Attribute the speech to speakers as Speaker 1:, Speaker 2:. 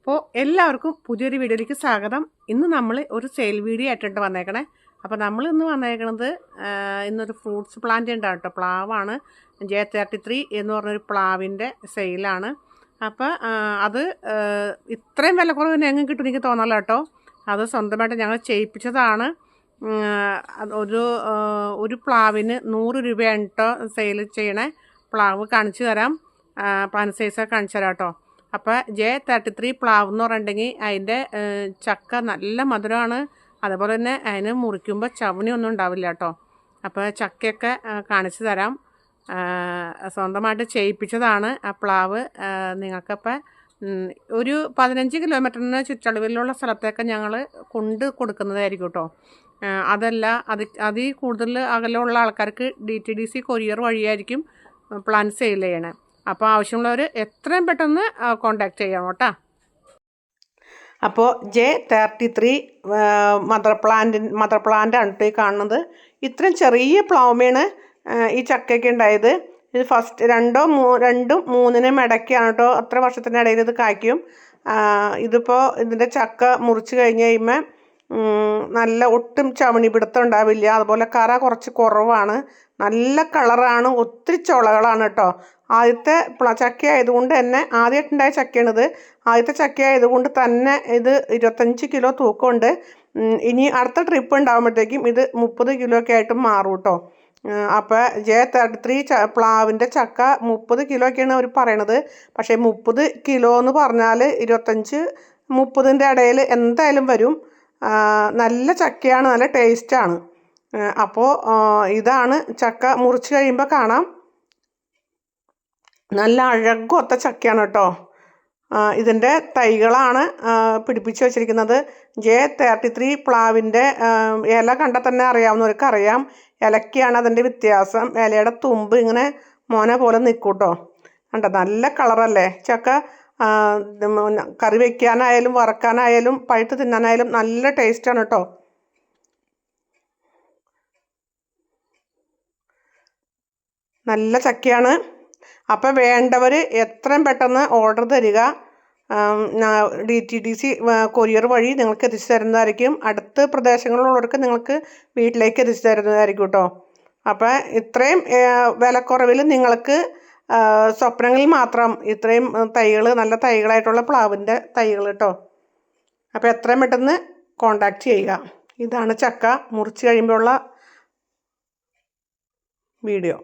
Speaker 1: അപ്പോൾ എല്ലാവർക്കും പുതിയൊരു വീഡിയോയിലേക്ക് സ്വാഗതം. ഇന്ന് നമ്മൾ ഒരു സെയിൽ വീഡിയോ ആയിട്ടുണ്ട് വന്നേക്കണേ. അപ്പോൾ നമ്മൾ ഇന്ന് വന്നേക്കണത് ഇന്നൊരു ഫ്രൂട്ട്സ് പ്ലാന്റ് ഉണ്ടാവും കേട്ടോ. പ്ലാവാണ്. ജെ തേർട്ടി ത്രീ എന്ന് പറഞ്ഞൊരു പ്ലാവിന്റെ സെയിലാണ് അപ്പോൾ അത് ഇത്രയും വില കുറവിന് എങ്ങും കിട്ടും എനിക്ക് തോന്നല കേട്ടോ. അത് സ്വന്തമായിട്ട് ഞങ്ങൾ ചെയ്യിപ്പിച്ചതാണ്. ഒരു ഒരു പ്ലാവിന് നൂറ് രൂപയാണ് കേട്ടോ സെയിൽ ചെയ്യണേ. പ്ലാവ് കാണിച്ചു തരാം. പ്ലാൻ സൈസൊക്കെ കാണിച്ചു തരാം കേട്ടോ. അപ്പോൾ ജെ തേർട്ടി ത്രീ പ്ലാവ് എന്ന് പറഞ്ഞിട്ടുണ്ടെങ്കിൽ അതിന്റെ ചക്ക നല്ല മധുരമാണ്. അതുപോലെ തന്നെ അതിന് മുറിക്കുമ്പോൾ ചവണി ഒന്നും ഉണ്ടാവില്ല കേട്ടോ. അപ്പോൾ ചക്കയൊക്കെ കാണിച്ചു തരാം. സ്വന്തമായിട്ട് ചെയ്യിപ്പിച്ചതാണ് ആ പ്ലാവ്. നിങ്ങൾക്കപ്പോൾ ഒരു പതിനഞ്ച് കിലോമീറ്ററിന് ചുറ്റളവിലുള്ള സ്ഥലത്തേക്ക് ഞങ്ങൾ കൊണ്ട് കൊടുക്കുന്നതായിരിക്കും കേട്ടോ. അതല്ല അത് അതിൽ കൂടുതൽ അകലെയുള്ള ആൾക്കാർക്ക് D T D C courier വഴിയായിരിക്കും പ്ലാൻ സെയിൽ ചെയ്യണേ. അപ്പോൾ ആവശ്യമുള്ളവർ എത്രയും പെട്ടെന്ന് കോണ്ടാക്ട് ചെയ്യണം കേട്ടോ. അപ്പോൾ J thirty three mother plant mother plant ആണ് കേട്ടോ ഈ കാണുന്നത്. ഇത്രയും ചെറിയ പ്ലൗമയാണ് ഈ ചക്കയ്ക്ക് ഉണ്ടായത്. ഇത് ഫസ്റ്റ് രണ്ടോ മൂ രണ്ടും മൂന്നിനും ഇടയ്ക്കാണ് കേട്ടോ അത്ര വർഷത്തിന്റെ ഇടയിൽ ഇത് കായ്ക്കും. ഇതിപ്പോൾ ഇതിന്റെ ചക്ക മുറിച്ച് കഴിഞ്ഞ് കഴിയുമ്പോൾ നല്ല ഒട്ടും ചവണി പിടുത്തം ഉണ്ടാവില്ല. അതുപോലെ കറ കുറച്ച് കുറവാണ്. നല്ല കളറാണ്. ഒത്തിരി ചുളകളാണ് കേട്ടോ. ആദ്യത്തെ ചക്ക ആയതുകൊണ്ട് തന്നെ ആദ്യമായിട്ടുണ്ടായ ചക്കയാണിത്. ആദ്യത്തെ ചക്ക ആയതുകൊണ്ട് തന്നെ ഇത് ഇരുപത്തഞ്ച് കിലോ തൂക്കമുണ്ട്. ഇനി അടുത്ത ട്രിപ്പ് ഉണ്ടാകുമ്പോഴത്തേക്കും ഇത് മുപ്പത് കിലോ ഒക്കെ ആയിട്ട് മാറും കേട്ടോ. അപ്പോൾ ജെ തേർട്ടി ത്രീ ച പ്ലാവിന്റെ ചക്ക മുപ്പത് കിലോ ഒക്കെയാണ് അവർ പറയണത്. പക്ഷേ മുപ്പത് കിലോ എന്ന് പറഞ്ഞാൽ ഇരുപത്തഞ്ച് മുപ്പതിന്റെ ഇടയിൽ എന്തായാലും വരും. നല്ല ചക്കയാണ് നല്ല ടേസ്റ്റാണ്. അപ്പോൾ ഇതാണ് ചക്ക മുറിച്ച് കഴിയുമ്പോൾ കാണാം. നല്ല അഴകൊത്ത ചക്കയാണ് കേട്ടോ. ഇതിന്റെ തൈകളാണ് പിടിപ്പിച്ച് വെച്ചിരിക്കുന്നത്. ജെ തേർട്ടി ത്രീ പ്ലാവിന്റെ ഇല കണ്ടാൽ തന്നെ അറിയാവുന്നവർക്ക് അറിയാം. ഇലയ്ക്കാണ് അതിന്റെ വ്യത്യാസം. ഇലയുടെ തുമ്പ് ഇങ്ങനെ മോന പോലെ നിൽക്കും കേട്ടോ കണ്ടോ? നല്ല കളറല്ലേ? ചക്ക കറി വെക്കാനായാലും വറക്കാനായാലും പഴുത്ത് തിന്നാനായാലും നല്ല ടേസ്റ്റാണ് കേട്ടോ നല്ല ചക്കയാണ്. അപ്പോൾ വേണ്ടവർ എത്രയും പെട്ടെന്ന് ഓർഡർ തരിക. D T D C courier വഴി നിങ്ങൾക്ക് എത്തിച്ചു തരുന്നതായിരിക്കും. അടുത്ത പ്രദേശങ്ങളിലുള്ളവർക്ക് നിങ്ങൾക്ക് വീട്ടിലേക്ക് എത്തിച്ചു തരുന്നതായിരിക്കും കേട്ടോ അപ്പോൾ ഇത്രയും വിലക്കുറവിൽ നിങ്ങൾക്ക് സ്വപ്നങ്ങളിൽ മാത്രം ഇത്രയും തൈകൾ നല്ല തൈകളായിട്ടുള്ള പ്ലാവിന്റെ തൈകൾ കേട്ടോ അപ്പോൾ എത്രയും പെട്ടെന്ന് കോണ്ടാക്ട് ചെയ്യുക. ഇതാണ് ചക്ക മുറിച്ച് കഴിയുമ്പോഴുള്ള വീഡിയോ.